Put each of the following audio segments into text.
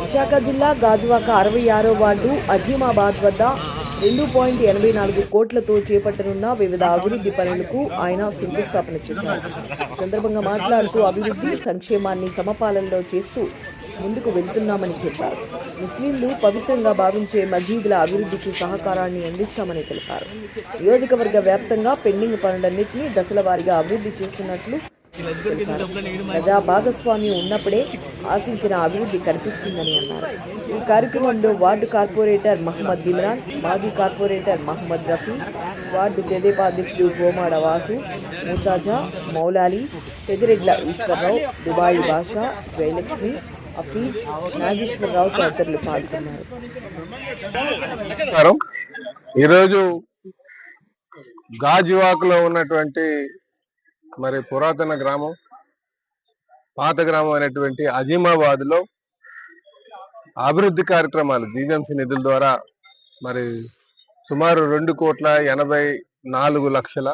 విశాఖ జిల్లా గాజువాక అరవై ఆరో వార్డు అజీమాబాద్ వద్ద రెండు పాయింట్ ఎనభై నాలుగు కోట్లతో చేపట్టనున్న వివిధ అభివృద్ధి పనులకు ఆయన శంకుస్థాపన చేశారు. సందర్భంగా మాట్లాడుతూ అభివృద్ధి సంక్షేమాన్ని సమపాలనలో చేస్తూ ముందుకు వెళ్తున్నామని చెప్పారు. ముస్లింలు పవిత్రంగా భావించే మసీదుల అభివృద్ధికి సహకారాన్ని అందిస్తామని తెలిపారు. నియోజకవర్గ వ్యాప్తంగా పెండింగ్ పనులన్నింటినీ దశల వారీగా అభివృద్ధి చేస్తున్నట్లు ప్రజా భాగస్వామ్యం ఉన్నప్పుడే ఆశించిన అభివృద్ధి కనిపిస్తుందని అన్నారు. ఈ కార్యక్రమంలో వార్డు కార్పొరేటర్ మహమ్మద్ ఇమ్రాన్ మాజీ కార్పొరేటర్ మహమ్మద్ రఫీ వార్డు తెదేపా అధ్యక్షుడు గోమాడ వాసు ముతాజా మౌలాలి పెదిరెడ్ల ఈశ్వరరావు దుబాయి భాష జయలక్ష్మి అఫీజ్ నాగేశ్వరరావు తదితరులు పాల్గొన్నారు. ఈరోజు గాజువాకలో ఉన్నటువంటి మరి పురాతన గ్రామం పాత గ్రామం అయినటువంటి అజీమాబాద్లో అభివృద్ధి కార్యక్రమాలు జీజంసీ నిధుల ద్వారా మరి సుమారు రెండు కోట్ల ఎనభై నాలుగు లక్షల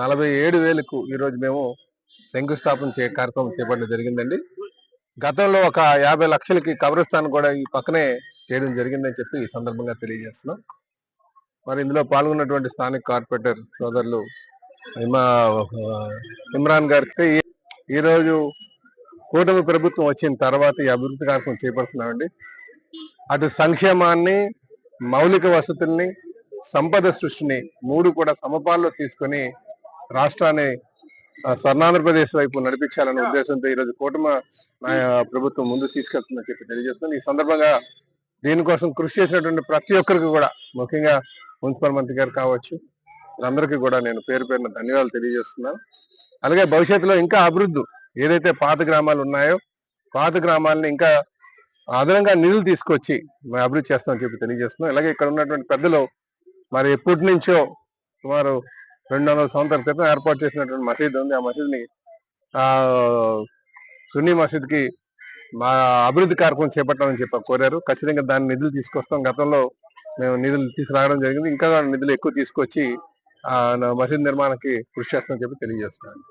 నలభై ఏడు వేలకు ఈరోజు మేము శంకుస్థాపన చే కార్యక్రమం చేపట్టడం జరిగిందండి. గతంలో ఒక యాభై లక్షలకి కబ్రస్థాన్ కూడా ఈ పక్కనే చేయడం జరిగిందని చెప్పి ఈ సందర్భంగా తెలియజేస్తున్నాం. మరి ఇందులో పాల్గొన్నటువంటి స్థానిక కార్పొరేటర్ సోదరులు ఇమ్రాన్ గారికి ఈ- ఈరోజు కూటమి ప్రభుత్వం వచ్చిన తర్వాత ఈ అభివృద్ధి కార్యక్రమం చేపడుతున్నామండి. అటు సంక్షేమాన్ని మౌలిక వసతుల్ని సంపద సృష్టిని మూడు కూడా సమపాల్లో తీసుకొని రాష్ట్రాన్ని స్వర్ణాంధ్రప్రదేశ్ వైపు నడిపించాలనే ఉద్దేశంతో ఈరోజు కూటమి ప్రభుత్వం ముందు తీసుకెళ్తుందని చెప్పి తెలియజేస్తుంది ఈ సందర్భంగా దీనికోసం కృషి చేసినటువంటి ప్రతి ఒక్కరికి కూడా ముఖ్యంగా మున్సిపల్ మంత్రి గారు కావచ్చు అందరికీ కూడా నేను పేరు పేరున ధన్యవాదాలు తెలియజేస్తున్నాను. అలాగే భవిష్యత్తులో ఇంకా అభివృద్ధి ఏదైతే పాత గ్రామాలు ఉన్నాయో పాత గ్రామాలని ఇంకా అదనంగా నిధులు తీసుకొచ్చి మేము అభివృద్ధి చేస్తామని చెప్పి తెలియజేస్తున్నాం అలాగే ఇక్కడ ఉన్నటువంటి పెద్దలు మరి ఎప్పటి నుంచో సుమారు రెండు వందల సంవత్సరాల క్రితం ఏర్పాటు చేసినటువంటి మసీద్ ఉంది. ఆ మసీద్ని సున్నీ మసీద్కి మా అభివృద్ధి కార్యక్రమం చేపట్టాలని చెప్పి కోరారు. ఖచ్చితంగా దాన్ని నిధులు తీసుకొస్తాం. గతంలో మేము నిధులు తీసుకురావడం జరిగింది. ఇంకా నిధులు ఎక్కువ తీసుకొచ్చి మసీద్ నిర్మాణానికి కృషి చేస్తామని చెప్పి తెలియజేస్తున్నాను.